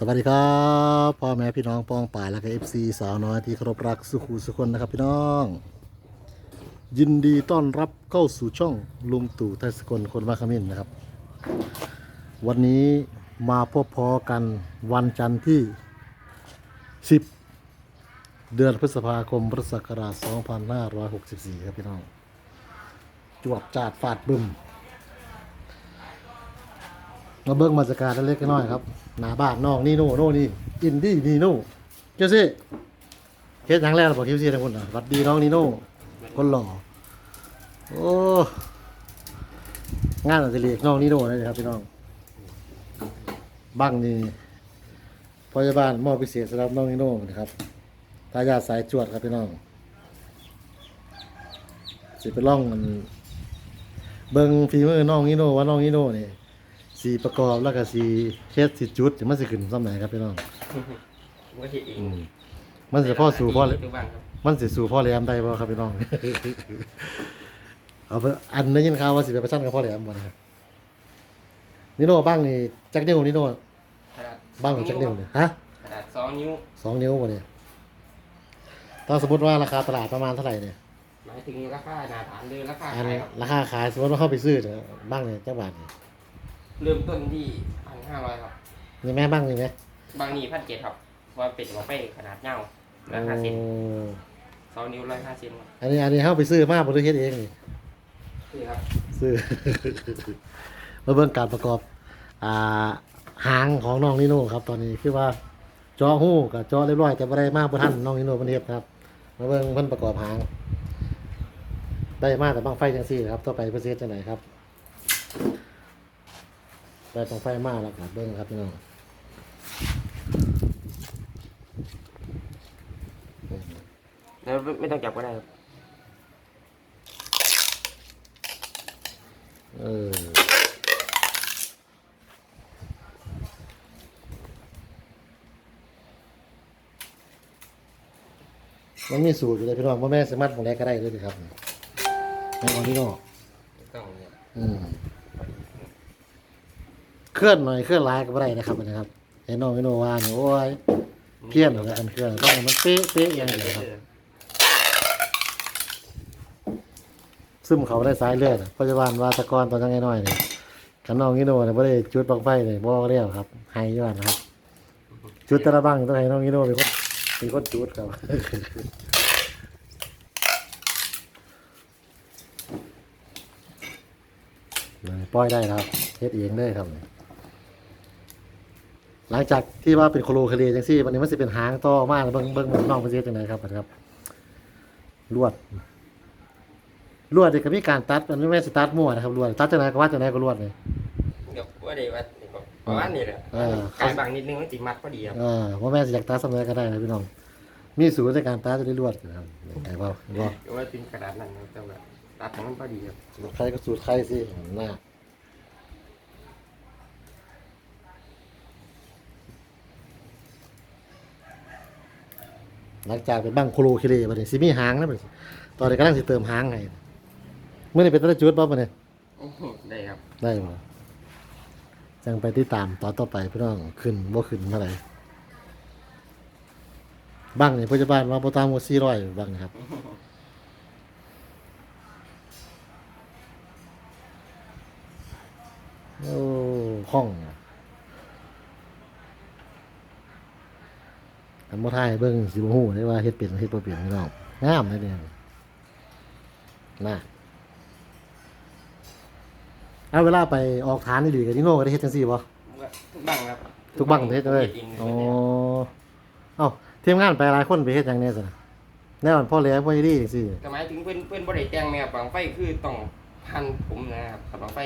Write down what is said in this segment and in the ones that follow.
สวัสดีครับพ่อแม่พี่น้องป้องป่ายและก็เอฟซีสาวน้อยที่เคารพรักสุขูสุคนนะครับพี่น้อง ยินดีต้อนรับเข้าสู่ช่องลุงตู่ไทยสกลคนมาขมิ้นนะครับ วันนี้มาพบพอกันวันจันทร์ที่ 10 เดือนพฤษภาคมพุทธศักราช2564 ครับพี่น้อง จวบจาดฟาดบึมมาเบิ้งมาสการเล็กๆน้อยครับ หน้าบ้านน้องนี่โน่โน่นี่อินดี้นี่โน่เจ้าสิเคสครั้งแรกเราบอกคิวซีทั้งคนอะสวัสดีน้องนี่โน่คนหล่อโอ้งานอัจฉริยะน้องนี่โน่นะครับพี่น้องบ้างนี่พยาบาลมอบพิเศษสำหรับน้องนี่โน่นะครับทายาสายจวดครับพี่น้องสิไปล่องมันเบิ้งฝีมือน้องนี่โน่ว่าน้องนี่โน่นี่ สีประกอบแล้วก็สีเฮ็ดสีจุดมันสิขึ้นซ้ำไหนครับพี่น้องว่าที่เองมันสิพ่อสู่พ่อทุกวันครับมันสิสู่พ่อแหลมได้บ่ครับพี่น้อง เอาไปอันได้ยินข่าวว่าสิไปประชันกับพ่อแหลมบ่นะครับนี่โน่บ้างนี่จักนิ้วนี่โน่ขนาดบ้างนี่จักนิ้วนี่ฮะขนาดสองนิ้วสองนิ้วบ่เนี่ยถ้าสมมติว่าราคาตลาดประมาณเท่าไหร่เนี่ยหมายถึงราคาหนาฐานเลยราคาอันขายครับราคาขายสมมติว่าเข้าไปซื้อเนี่ยบ้างเนี่ยจักบาทนี่ เริ่มต้นที่พันห้าร้อยครับนี่แม่บ้างนี่ไหมบางนี่พันเจ็ดครับเพราะว่าเป็นหัวไปขนาดเงาราคาเซนโอ้สองนิ้วร้อยห้าเซนครับอันนี้อันนี้เข้าไปซื้อมาบ่ได้เฮ็ดเองนี่นี่ครับซื้อ มาเบิ่งการประกอบ อ่าหางของน้องนิโน่ครับ ตอนนี้คือว่าเจาะหูกับเจาะเรียบร้อยแต่บ่ได้มากบ่ทันน้องนิโน่เพิ่นเฮ็ดครับ มาเบิ่งเพิ่นประกอบหาง ได้มาแต่บางไฟจังซี่ครับ ต่อไปเพิ่นสิเฮ็ดจังไดครับ ได้บางไฟมาแล้วครับเบิ่งครับพี่น้องแล้วไม่ต้องจับก็ได้ครับเออมันมีสูตรอยู่เลยพี่น้องว่าแม่สามารถของแรกก็ได้เลยครับแม่ของนิโน่ต้องเนี่ยอืม เคลื่อนหน่อยเคลื่อนลายก็ไม่ได้นะครับนะครับเห็นน้องไอโนวาเนี่ยโอ้ยเพี้ยนเลยอันเคลื่อนต้องให้มันเป๊ะเป๊ะอย่างเดียวครับ ซึมเขาได้สายเลือดปัจจุบันวาตะกอนตอนยังไงน้อยเนี่ยขันน้องไอโนเนี่ยไม่ได้จุดบังไฟเลยบอกเรียวครับไฮย้อนนะครับ จุดแตะละบังต้องให้น้องไอโนเป็นคนเป็นคนจุดครับ ปล่อยได้ครับเฮ็ดเองได้ครับ หลังจากที่ว่าเป็นโคโลคาเรียจังซี่วันนี้มันจะเป็นหางต่อมาแล้วเบิ่งเบิ่งเบิ่งน้องเป็นเฮ็ดจังไดครับนะครับลวดลวดนี่ก็มีการตัดมันไม่แม่นสตัดมั่วนะครับลวดตัดจังไดก็ว่าจังไดก็ลวดเลยเดี๋ยวว่าเดี๋ยวว่าเดี๋ยวก็ประมาณนี้แหละเออขายบางนิดนึงมันติมัดพอดีครับเออว่าแม่นสิอยากตัดสำเร็จก็ได้นะพี่น้องมีสูตรในการตัดจะได้ลวดนะครับไอ้ว่าว่าเดี๋ยวว่าเป็นขนาดนั้นนะครับแต่ว่าตัดให้มันพอดีครับสูตรใครก็สูตรใครสิหน้า หลังจากเป็นบังโคโลคาเรียบัดนี้สิมีหางนะบัดนี้ตอนนี้กำลังสิเติมหางให้เมื่อนี้เป็นตะจุดบ่บัดนี้โอ้โหได้ครับ ได้บ่จังไปติดตามตอนต่อไปพี่น้องขึ้นบ่ขึ้นเท่าไหร่บ้างนี่พยาบาลว่าบ่ตามว่า400บ้างนะครับ โอ้ห้องอั นบ่ทายเบิ่งสิบ่ฮู้ได้ว่าเฮ็ดเป็นเฮ็ดบ่เป็นพี่น้องงามเลยเด้น่ะเอาเวลาไปออกฐานนี่ดีกับนี่โง่ก็ได้เฮ็ดจังซี่บ่ทุกบังครับทุกบังเฮ็ดเลยจริงๆอ๋อเนี่ยเอ้าทีมงานไปหลายคนไปเฮ็ดหยังแน่ซะแน่นอนพ่อแหลมพ่อดีจังซี่แต่หมายถึงเพื่อนเพื่อนบริแต่งเนี่ยบังไฟคือต้องพันผมนะครับถ้าบังไฟ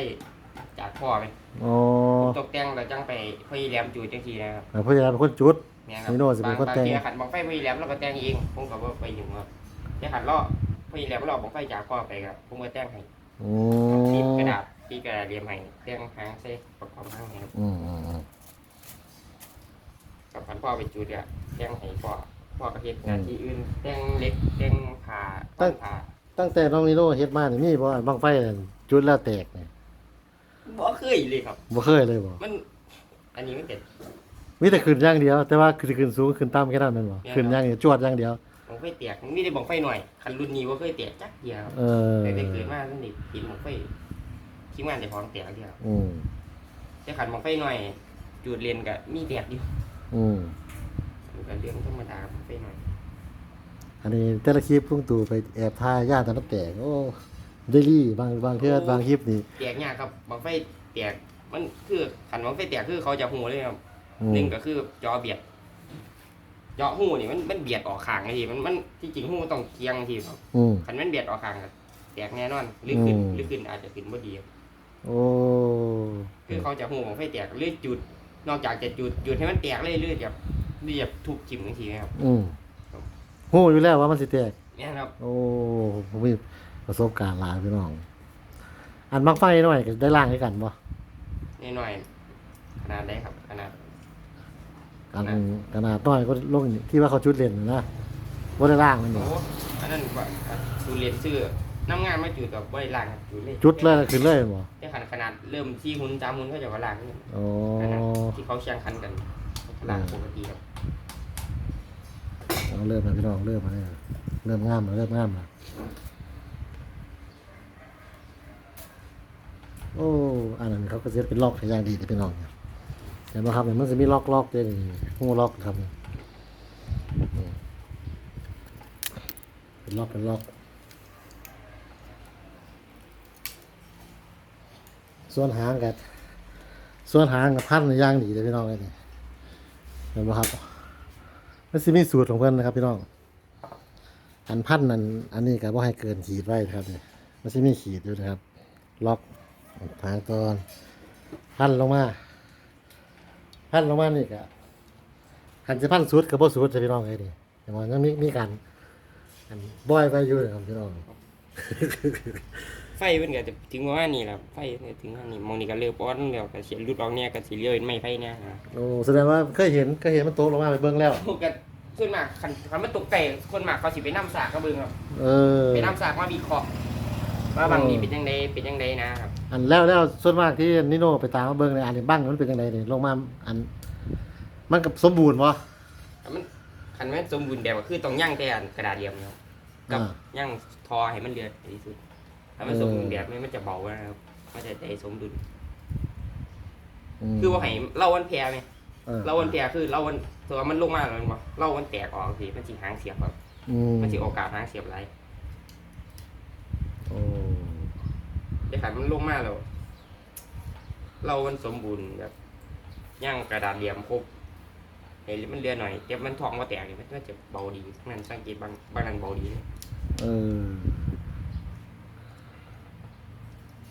จากพ่อไปอ๋อผมตกแต่งแล้วจังไปพยายามจูดจังทีนะครับแล้วพ่อแหลมเป็นคนจุด เนี่ยครับนี่โน่สิเป็นคนแต่ง บาทีขันบังไฟพยายามแล้วก็แต่งเองผมก็บ่ไปยุ่งครับแค่ขันล่อพยายามล่อบังไฟจากพ่อไปครับผมก็แต่งให้อืตีกระมดาษตีกระดาษเรียมให้แต่งหางใส่ประกอบหางให้ครับอืมอืมอืม กับขันพ่อไปจูดอะแต่งให้พ่อพ่อก็เฮ็ดงานที่อื่นแต่งเล็กแต่งผ่าต้นผ่าตั้งแต่น้องนิโน่เฮ็ดมานี่มีบ่อันบังไฟนั่นจุดแล้วแตกนี่บ่เคยเลยครับ บ่เคยเลยบ่มันอันนี้มันเป็น มมีแต่ขึ้นอย่างเดียว แต่ว่าคือขึ้นสูงขึ้นต่ำแค่นั้นแม่นบ่ขึ้นอย่างเดียวจวดอย่างเดียว บังไฟแตกมันไม่ได้บังไฟหน่อยคันรุ่นนี้ว่าเคยแตกจักเดียวเออแต่ได้เกิดมาสนิทกินบังไฟคิดงานแต่ของแตกเดียวอืมแต่ขันบังไฟหน่อย จุดเรียนกับมีแตกอยู่อืมมันก็เรื่องธรรมดาบังไฟหน่อยอันนี้แต่ละคลิปลุงตู่ไปแอบถ่ายย่านตะนับแตกโอ้ได้รี่บางบางเทื่อบางคลิปนี่แตกยากครับบังไฟแตกมันคือขันบังไฟแตกคือเขาจะหูเลยครับ อืม หนึ่งก็คือจอเบียดเจาะหูนี่มันมันเบียดออกข้างไงทีมันมันที่จริงหูต้องเคียงทีครับอืมขันมันเบียดออกข้างก็แตกแน่นอนหรือขึ้นอืม หรือขึ้นอาจจะขึ้นบ่ดีครับโอ้คือเขาจะหูบังไฟแตกเลื่อยจุด นอกจากจะจุดจุดให้มันแตกเลยเลื่อยแบบเรียบทุบจิ้มบางทีครับอืมฮู้อยู่แล้วว่ามันสิแตกเนี่ยครับ โอ้ผมมีประสบการณ์หลายพี่น้อง อันบังไฟหน่อยก็ได้ล่างให้กันบ่ นิดหน่อยขนาดได้ครับขนาด อันขนาดน้อยก็ลงที่ว่าเขาจุดเล่นน่ะนะบ่ได้ล่างมันโอ้บ่อันนั้นว่าดูเรียนซื้อน้ำงานมาจุดกับใบล่างครับจุดเลยจุดเลยแล้วขึ้นเลยบ่แต่ขนาดขนาดเริ่มที่หุ่นจามหุ่นเขาจะว่าล่างนี่โอ้ขนาดที่เขาเชียงคันกันล่างปกติครับเอาเริ่มแล้วพี่น้องเริ่มมาแล้วเริ่มงามแล้วเริ่มงามแล้วโอ้อันนั้นเขาก็เซ็ตเป็นล็อกให้อย่างดีเลยพี่น้องเเห็นไหมครับเนี่ยมันจะมีล็อกล็อกด้วยนี่หูล็อกครับเป็นล็อกเป็นล็อก ส่วนหางกับส่วนหางกับพันย่างดีเลยพี่น้องเลยนี่เห็นไหมครับมันสิมีสูตรของเพื่อนนะครับพี่น้องอันพันนั่นอันนี้ก็บ่ให้เกินขีดไว้ครับนี่มันสิมีขีดอยู่นะครับ ล็อกหางตอนพันลงมา พันลงมานี่ก็หันจะพันสุดกับบ่สุดจะพี่น้องไอ้นี่แต่ว่ายังมีมีการอันบ่อยไปอยู่นะครับพี่น้องไฟเพิ่นก็จะถึงว่านี่แหละไฟเพิ่นก็ถึงว่านี่มองนี่ก็เริ่มอ้อนแล้วก็เสียรุดออกเนี่ยก็สิเลี้ยวไม่ไฟเนี่ยนะโอ้แสดงว่าเคยเห็นเคยเห็นมันโตกลงมาไปเบิ่งแล้วพวกก็ส่วนมากคันคันมันตกแต่คนมากเขาสิไปนํสากกระเบืองครับเออไปนํสากมาวิเคราะห์ ว่าบางนี้เป็นจังไดเป็นจังไดนะครับ อันแล้วแล้วส่วนมากที่นิโน่ไปตามมาเบิ่งในอันนี้บ้างมันเป็นยังไงนี่ลงมาอัน มันกับสมบูรณ์บ่ถ้ามันคันแม่นสมบูรณ์แบบก็คือต้องย่างแต่อันกระดาษเดียวนะครับกับอ่าย่างทอให้มันเดือดที่สุดถ้ามันเออ สมบูรณ์แบบมันจะเบานะครับมันจะได้สมดุลมคือว่าให้เล่าวันแพรไหมออเล่าวันแพรคือเล่าวันตัวมันลงมาแล้วมันบอกเล่าวันแตกออกสิมันสิหางเสียบครับอืมมันสิโอกาสหางเสียบไร โอ้แต่ขันมันลงมาแล้วเล่ามันสมบูรณ์แบบย่างกระดาษเหลี่ยมครบเห็นมันเรือหน่อยแต่มันทองมาแตกนี่มันก็จะเบาดีนั่นสังเกตบางบางนั้นเบาดีเลยเออ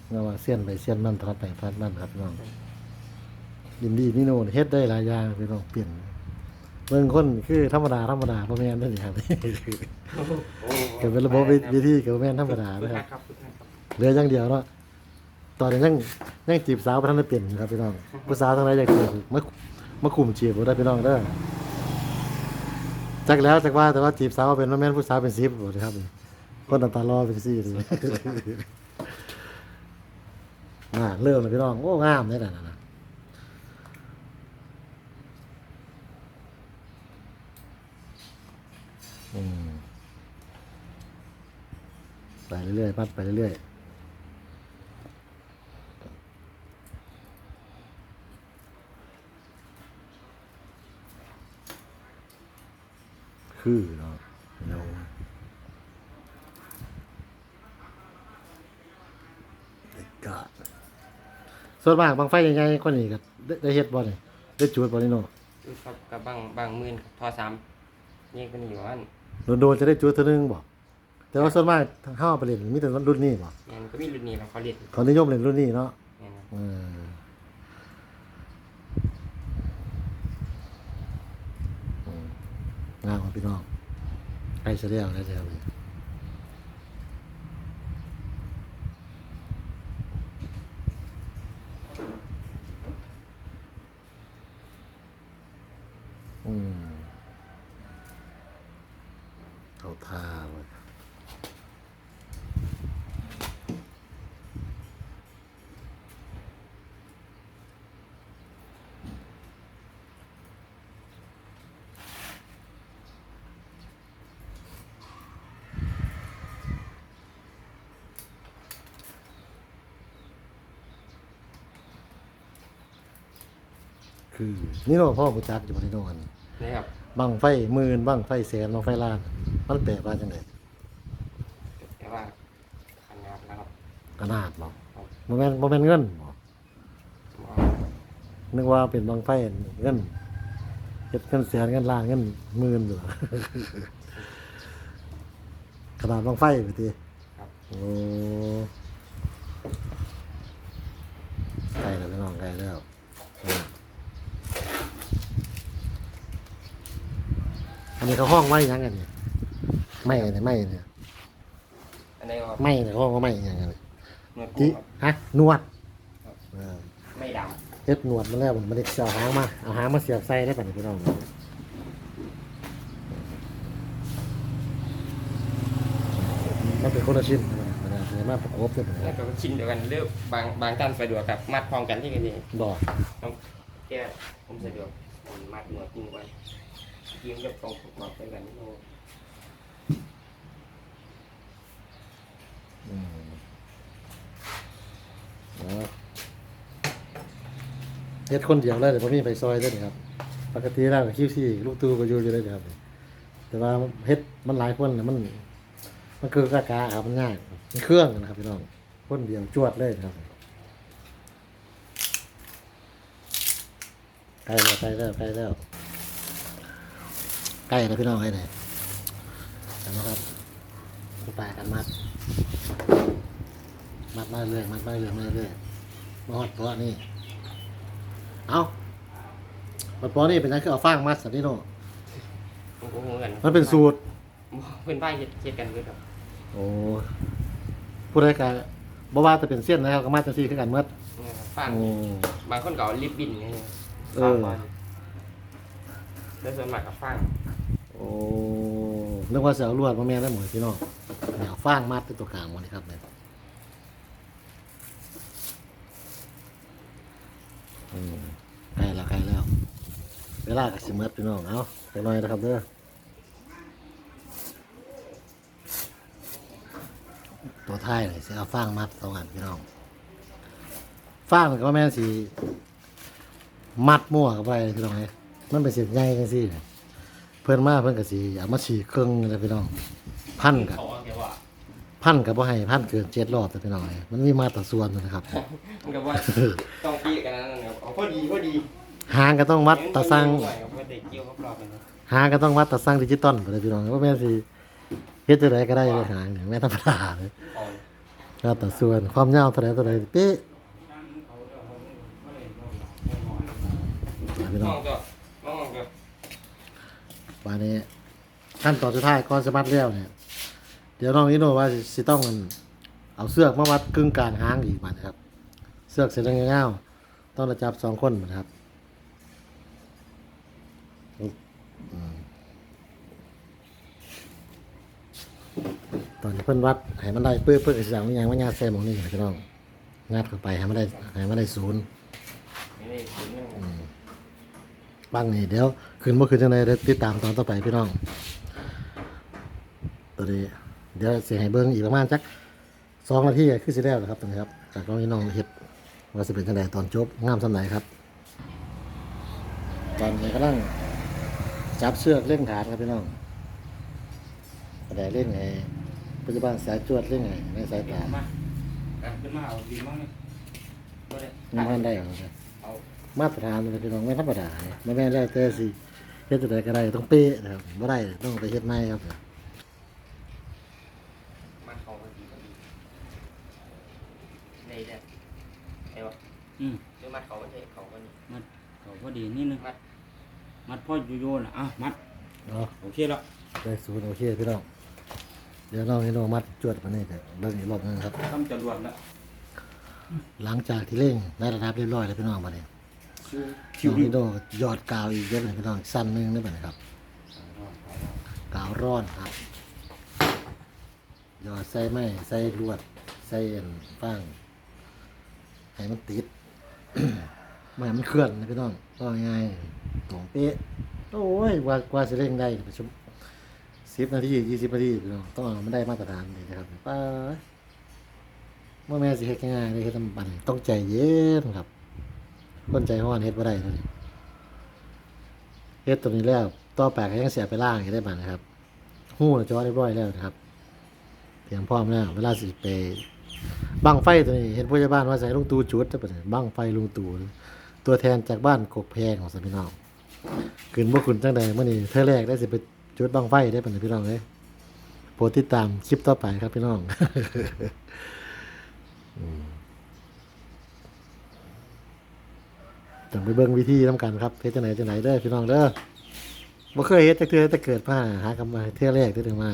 เงาว่าเสี้ยนไปเสี้ยนมันทัดไปทัดมันครับพี่น้องยินดีนิโน่เฮ็ดได้หลายอย่างพี่น้องเปลี่ยน เบิ่งคนคือธรรมดาธรรมดาบ่แม่นเด้อนี่ครับเกิดเป็นระบบวิธีเก็บ่แม่นธรรมดานะครับเหลืออย่างเดียวเนาะตอนนี้ยังยังจีบสาวบ่ทันได้เปลี่ยนครับพี่น้องผู้สาวทั้งหลายอยากจีบมามาคุมจีบบ่ได้พี่น้องเด้อจักแล้วจักว่าแต่ว่าจีบสาวเป็นว่าแม่นผู้สาวเป็น10บ่เด้อครับคนตาตารอเป็นซี่เลยอ่าเริ่มแล้วพี่น้องโอ้งามเลยนะ ไปเรื่อยๆปัดไปเรื่อยๆ คือเนาะเราเด็กกาดส่วนมากบางไฟยังไงคนนี้ก็ได้ได้เฮ็ดบ่นี่ได้จูดบ่นี่เนาะครับกับบางบางมื่นทอสามนี่ก็นี่ว่าโดนๆจะได้จูดเท่านึงบ่ แต่ว่าส่วนมากทางเฮาไปเล่นมีแต่รุ่นนี้บ่แม่นก็มีรุ่นนี้เราเขาเรียนเขานิยมเล่นรุ่นนี้เนาะแม่นครับเอออืมงามครับพี่น้องใกล้จะแล้วแล้วจะเอาอืมเอาท่าเลย คือนี่โน่พ่อผู้จักอยู่บ่นี่โน่กันนี่ครับบังไฟหมื่นบังไฟแสนบังไฟล้าน มันแปลว่าจังไดแต่ว่าขนาดนะครับขนาดบ่บ่แม่นบ่แม่นเงินบ่ว่านึกว่าเป็นบังไฟเงินเฮ็ดเงินแสนเงินล้านเงินหมื่นอยู่ขนาดบังไฟไปติครับโอ้ใกล้แล้วพี่น้องใกล้แล้วอะ อันนี้เขาห้องไว้ยังไงเนี่ยไม่เนี่ยไม่เนี่ยอันนี้ว่าไม่เนี่ยเขาห้องว่าไม่ยังไงเนี่ยเนื้อที่กุ้งครับฮะนวดครับเออไม่ดเฮ็ดนวดมาแล้วมันไม่ได้เอาหางมาเอาหางมาเสียบใส่ได้ป่ะเนี่ยพี่น้องมันเป็นคนละชิ้นนะมันอาจจะมาประกบกันำแล้วก็ชิ้นเดียวกันเลือกบางบางท่านสะดวกกับมัดพร้อมกันที่กันเองบอก แค่ผมสะดวกผมมัดเนื้อกุ้งไว้ เยี่ยมจะตรงประกอบไปกันนี่โอ้อืมเอาเฮ็ดคนเดียวเลยเดี๋ยวผมมีไปซอยได้วยครับ ปกติแล้วคิวซี่ลูกตู้ก็อยู่อยู่เลยครับ แต่ว่าเฮ็ดมันหลายคนนะมัน มันคือกากาครับมันง่ายมันเครื่องนะครับพี่น้องคนเดียวจวดเลยนะครับใกล้แล้วใกล้แล้วใกล้แล้ว ใกล้แล้วพี่น้องไอ้ไหนเห็นไหมครับปลากันมัด มัดมาเรื่อยมัดมาเรื่อยมาเรื่อยมาหอดตัวนี่ เอามันปอนี่เป็นอะไรคือเอาฟางมัดสันนี่โนผมก็เหมือนกันมันเป็นสูตรเป็นป้ายเฮ็ดเฮ็ดกันด้วยครับ โอ้ผู้ใดกะบ่ว่าจะเป็นเส้นนะครับก็มาจังซี่คือกันเมื่อเนี่ยครับฟังโอ้บางคนก็เอาลิปบิ้นไงเออฟังก่อนแล้วส่วนมากก็ฟังโอ้ นึกว่าสิเอาลวดมาแม่ได้หมดพี่น้องเนี่ยเอาฟางมัดเป็นตัวกลางมดนี่ครับเนี่ยใกล้แล้วใกล้แล้ว เวลาก็สิเมื่อพี่น้องเอาไปหน่อยนะครับเด้อตัวท้ายเลยสิเอาฟางมัดสองอันพี่น้องฟางมันก็แม่สีมัดมั่วเข้าไปพี่น้องเอ้ยมันเป็นเสียใหญ่จังซี่เนี่ย เพิ่นมาเพิ่นก็สิเอามาฉีกเครื่องเลยพี่น้อง พันกับเขาว่าแกว่าพันกับบ่ให้พันเกินเจ็ดรอบแต่พี่น้องเอ้ยมันมีมาตรส่วนนะครับ มันก็ว่าต้องปีกันนั่นนะครับเอาพอดีพอดีหางก็ต้องวัดตะสั่งไม่ได้เกี่ยวกับรอบเลยนะหางก็ต้องวัดตะสั่งดิจิตอลไปเลยพี่น้องว่าแม่นสิเฮ็ดจังไดก็ได้เลยหางเนี่ยแม่นธรรมดาเลยอ่อนแล้วแต่ส่วนความยาวเท่าไหร่เท่าไหร่เป๊ะพี่น้ น้ อ อง งก็น้องก็ วันนี้ขั้นตอนสุดท้ายก่อนสมัดเลี้ยวเนี่ย เดี๋ยวน้องนิโนว่าสิสิต้องเอาเสือกมาวัดกึ่งกลางหางอีกมันครับ เสือกเสร็จแล้วเงาวๆต้องระจับสองคนนะครับอืมตอนนี้เพิ่นวัดให้มันได้เปื้อเปื้อสียงมันยังไม่งาแซมของนี่พี่น้องงัดเข้าไปให้มันได้ให้มันได้ศูนย์ บ้างนี่เดี๋ยวขึ้นเมื่อคืนจังไดเดี๋ยวติดตามตอนต่อไปพี่น้อง ตัวนี้เดี๋ยวเสียให้เบิ้งอีกประมาณจักสองนาทีคือสิแล้วนะครับตรงนี้ครับจากน้องพี่น้องเฮ็ดว่าสิเป็นจังไดตอนจบงามสำไหนครับ ตอนนี้กำลังจับเชือกเล่งฐานครับพี่น้องกระไดเล่งไงปัจจุบันสายจวดเล่งไงในสายตามาอะขึ้นมาเอาดีมั้งเนี่ยบ่ได้ยังไม่ได้หรอกครับเอา มาตรฐานเลยพี่น้องไม่ธรรมดาเนี่ยไม่แม่นได้แต่สิเฮ็ดจังไดก็ได้ต้องเป๊ะนะครับบ่ได้ต้องไปเฮ็ดใหม่ครับมันเขาพอดีพอดีได้ได้ไอ้วะอืมหรือมัดเขาไม่ใช่เขาก็นี่มัดเขาพอดีนิดนึงมัดมัดพ่อโยโย่น่ะอะมัดเนาะโอเคแล้วได้ศูนย์โอเคพี่น้องเดี๋ยวน้องนี่น้องมัดจวดมานี่แต่เบิ่งอีกรอบหนึงครับทำจรวดแล้วหลังจากที่เร่งได้ระดับเรียบร้อยแล้วพี่น้องมาเนี่ย คิวน้องดินี่น้องยอดกาวอีกเยอะเลยพี่น้องสั้นหนึงได้ไหมครับกาวร้อนครับยอดใส่ไม้ใส่ลวดใส่อันฟางให้มันติดไม่ให้มันเคลื่อนนะพี่น้องก็ง่ายตรงเป๊ะโอ้ยกว่ากว่าจะเร่งได้ประชุมสิบนาทียี่สิบนาทีพี่น้องต้องเอามันได้มาตรฐานเลยนะครับป้าเมื่อแม่สิเฮ็ดง่ายเลยเฮ็ดทำบันต้องใจเย็นครับ คนใจห้อนเฮ็ดบ่ได้เลยเฮ็ดตัวนี้แล้วต่อไปลกยังเสียไปล่างอยู่ได้บัดนะครับหู้จอเรียบร้อยแล้วนะครับเตรียมพร้อมแล้วเวลาสิไปบังไฟตัวนี้เห็นผู้ใหญ่บ้านว่าใส่ลุงตูจุดจะเป็นบังไฟลุงตูตัวแทนจากบ้านกกแพงของสมพี่น้องขึ้นบ่ขึ้นจังใดเมื้อนี้เธอแรกได้สิไปจุดบังไฟได้ปานพี่น้องเอ้ยโปรดติดตามคลิปต่อไปครับพี่น้อง จังไปเบิ่งวิธีนํกันครับเฮ็ดจังไหนจังไหนเด้อพี่น้องเด้อบ่เคยเฮ็ดจักเทื่อแต่เกิดมาหากำมาเทื่อแรกเทื่อถึงมา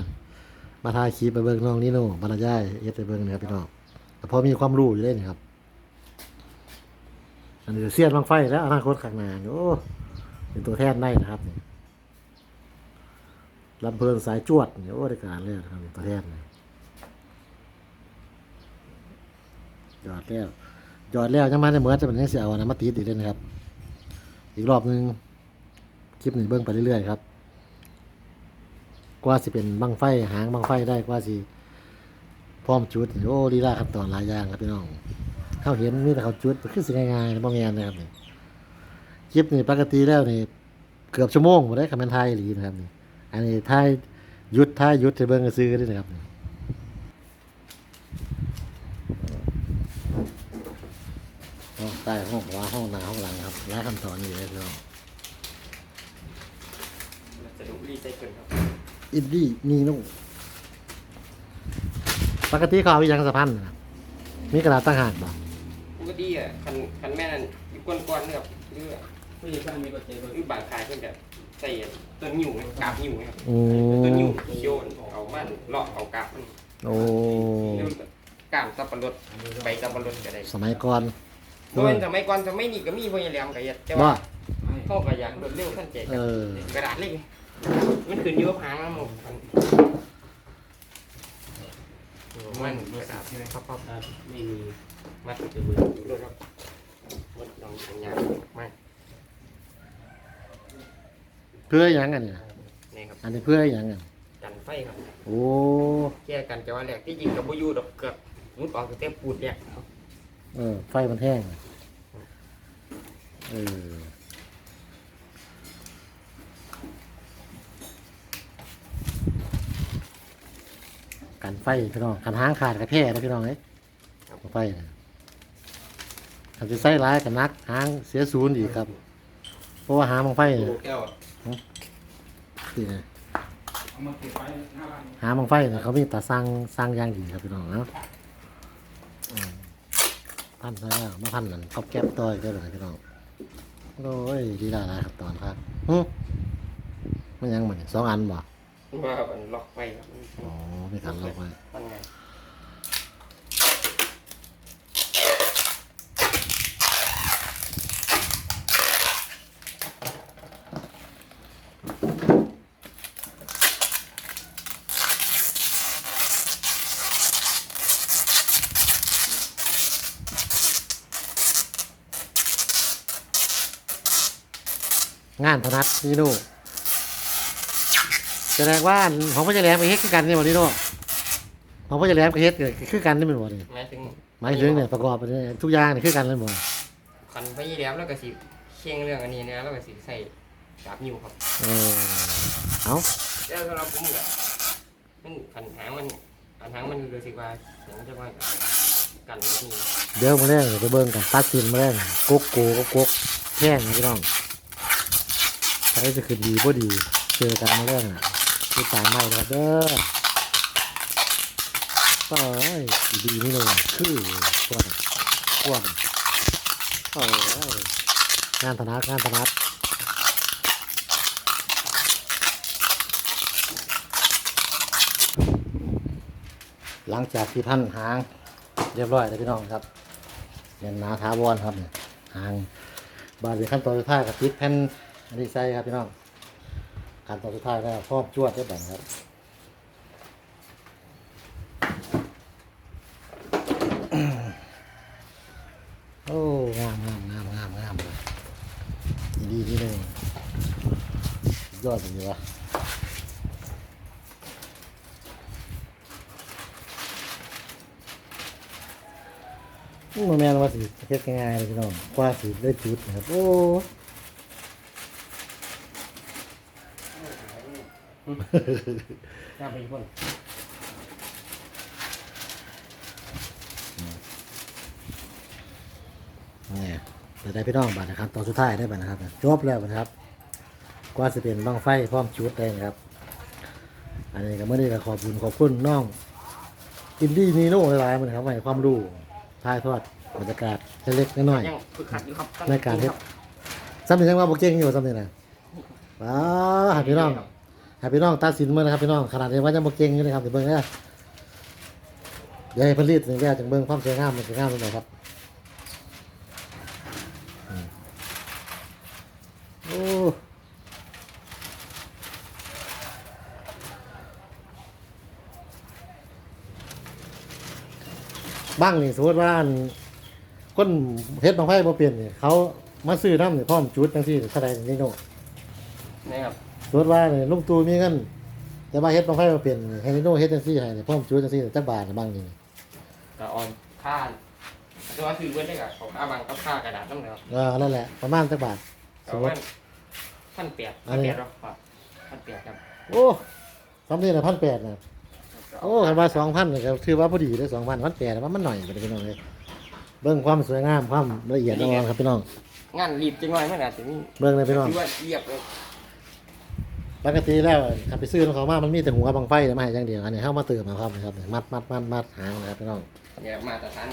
มาถ่ายคลิปไปเบิ่งน้องนี่โน่บรรยายเฮ็ดไปเบิ่งนะครับพี่น้องแต่พอมีความรู้อยู่ได้นี่ครับ อันนี้เสียนบางไฟแล้วอนาคตข้างหน้านโอ้เป็นตัวแทนได้นะครับลำเพลินสายจวดนี่โอ้ได้การเลยครับเป็นตัวแทนนี่ยอดแล้ว ยอดแล้วยังมาได้เหมือนจะเป็นยังเสียเอานะมาติดอีกเลยนะครับ อีกรอบหนึงคลิปนี้เบิ่งไปเรื่อยๆครับ กว่าสิเป็นบังไฟหางบังไฟได้กว่าสิพร้อมจุดโอ้ลีลาขั้นตอนหลายอย่างครับพี่น้องเขาเห็นมีแต่เขาจุดคือสิง่ายๆนะบ่แม่นนะครับนี่คลิปนี่ปกติแล้วนี่เกือบชั่วโมงบ่ได้คำเป็นไทยหลีนะครับนี่อันนี้ไทยหยุดไทยหยุดให้เบิ่งซื้อได้นะครับนี่ห้อง ใต้ห้องขวาห้องหน้าห้องหลังครับหลายขั้นตอนนี่เลยพี่น้องสนุกรีไซเคิลครับอินดี้นีโน่ปกติเขาเอาอหยังสะพันนะครับมีกระดาษตั้งหากบ่ปกติอะคันคันแม่นั่นอยู่ก้อนๆเนี่ยครับหรือผู้หญิงท่านมีปัจจัยเบอร์หรือบางขายเพิ่นจะใส่ต้นนิ้วไงกาบนิ้วไงครับโอ้ต้นนิ้วโยนเอามันเลาะเอากาบมันโอ้หรือกามสับปะรดใบสับปะรดก็ได้สมัยก่อน โดยสมัยก่อนสมัยนี้ก็มีพวกยายแหลมก็เฮ็ดแต่ว่าว่าเขาก็อยากรวดเร็วทันใจเออ กระดาษเล็กมันขึ้นอยู่กับหางมันหมดมันกระดาษพับพับไม่มีมัดจะเบื่อด้วยครับมันลองสัญญาไม่เพื่อหยังอันนี้นะนี่ครับอันนี้เพื่อหยังอันกันไฟครับ โอ้ แก้กันจะว่าแรกที่จริงกับบุยูดอกเกือบมุดออกจากเต็มปูดเนี่ย เออ ไฟมันแห้งเออกันไฟพี่น้องกันหางขาดกระแพ้นะพี่น้องเอ้ยไฟนะถ้าจะใส่ร้ายกับนักหางเสียศูนย์อีกครับ เพราะว่าหางมังไฟเนี่ยแก้วนี่นะเอามาเก็บไว้หน้าบ้านหามังไฟเนี่ยเขามีตาสร้างสร้างอย่างดีครับพี่น้องเนาะอืม พันซะแล้วมาพันนั่นก๊อบแก๊บต่อยก็เลยพี่น้องโอ้ยดีดาหลายครับตอนครับหึมันยังมันยสองอันบ่ว่ามันล็อกไฟครับอ๋อมีการล็อกไว้ มันไง งานพนัดนี่โน่แสดงว่าอันของพ่อจะแหลมกับเฮ็ดคือกันนี่บ่นี่โน่ของพ่อจะแหลมกับเฮ็ดก็คือกันนี่เป็นบ่นี่หมายถึงหมายถึงเนี่ยประกอบไปเนี่ยทุกอย่างนี่คือกันเลยบ่คันไฟยี่แหลมแล้วก็สิเชียงเรื่องอันนี้เนี่ยแล้วก็สิใส่กาบนิ้วครับเออเอาแล้วสำหรับผมก็มันขันหางมันขันหางมันรู้สึกว่าเสียงจะว่ากันแบบนี้เดี๋ยวมาแรงเดี๋ยวไปเบิ่งกันตัดสินมาแรงกกโกกกกแท่งนะพี่น้อง ใครจะขึ้นดีบ่ดี เจอกันมาแรงน่ะติดตามใหม่นะเด้อโอ้ยดีนี่เลยคือพวกพวกโอ้ยงานธนัดงานธนัดหลังจากที่พันหาง เรียบร้อยแล้วพี่น้องครับเรียนนาท้าวอนครับหางบาดเดียวขั้นตอนสุดท้ายกับติดแผ่น อันนี้ใส่ครับพี่น้องขั้นตอนสุดท้ายแล้วพร้อมจวดได้แบบครับโอ้งามงามงามงามงามเลยดีดีเลยสุดยอดจริงวะมันแม่นว่าสิเฮ็ดง่ายๆเลยพี่น้องกว่าสิได้จุดนะครับโอ้ น้าไปพ่นนี่เดี๋ยวได้พี่น้องบัตรนะครับ ตอนสุดท้ายได้บัตรนะครับ จบแล้วบัตรครับ กว่าจะเป็นบ้างไฟพร้อมชุดได้นะครับ อันนี้ก็เมื่อนี้ก็ขอบคุณขอบคุณน้องอินดี้นีโน่หลายๆมันครับให้ความรู้ถ่ายทอดบรรยากาศเล็กๆน้อยยังฝึกขัดอยู่ครับๆในการเฮ็ดซ้ำนี่ยังว่าบ่เก่งอยู่ซ้ำนี่นะว้าวให้พี่น้อง ให้พี่น้องตัดสินมานะครับพี่น้องขนาดนี้ว่ายังบ่เก่งอยู่นะครับเดี๋ยวเบิ่งนะเดี๋ยวให้ผลิตนี่แกจังเบิ่งความสวยงามมันสวยงามตรงไหนครับโอ้บ้างนี่สมมติว่าอันคนเฮ็ดบางไฟบ่เปลี่ยนนี่เขามาซื้อน้ำนี่พร้อมจุดจังซี่เท่าใดนี่โน่นี่ครับ สมมติว่าเนี่ยลุงตู่มีเงินแต่ว่าเฮ็ดบางไฟบ่เปลี่ยนนี่ให้นี่โน่เฮ็ดจังซี่ให้นี่พร้อมจุดจังซี่จักบาทนี่บ้างนี่กระออนค่าตัวคือเว้นได้กับของค่าบางกับค่ากระดาษต้องเลยครับเออนั่นแหละประมาณจักบาทสปมระมมาติณพันแปดอัพันนนี้แปดหรอครับพันแปดครับโอ้สำนี่น่ะ1,800น่ะโอ้คันว่า2,000นี่ก็ถือว่าพอดีเด้อ2,000 1,800ว่ามันหน่อยไปพี่น้องเอ้ยเบิ่งความสวยงามความละเอียดละออครับพี่น้องงานรีบจังหน่อยมันอาจจะมีเบิ่งเลยพี่น้องคือว่าเรียบเลย ปกติแล้วถ้าไปซื้อของเขามามันมีแต่หัวบังไฟแต่มาให้อย่างเดียวอันนี้เข้ามาเติมเอาครับนะครับมัดมัดมัดมัดหางนะครับพี่น้องเนี่ยมาตรฐาน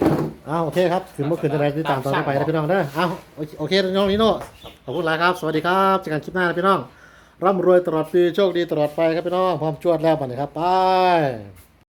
เอาโอเคครับถึงเมื่อคืนจะได้ติดตามตอนต่อไปนะพี่น้องเด้อเอาโอเคโอเคน้องนิโน่ขอบคุณหลายครับ สวัสดีครับเจอกันคลิปหน้านะพี่น้องร่ำรวยตลอดปีโชคดีตลอดไปครับพี่น้องพร้อมจวดแล้วบัดนี้ครับไป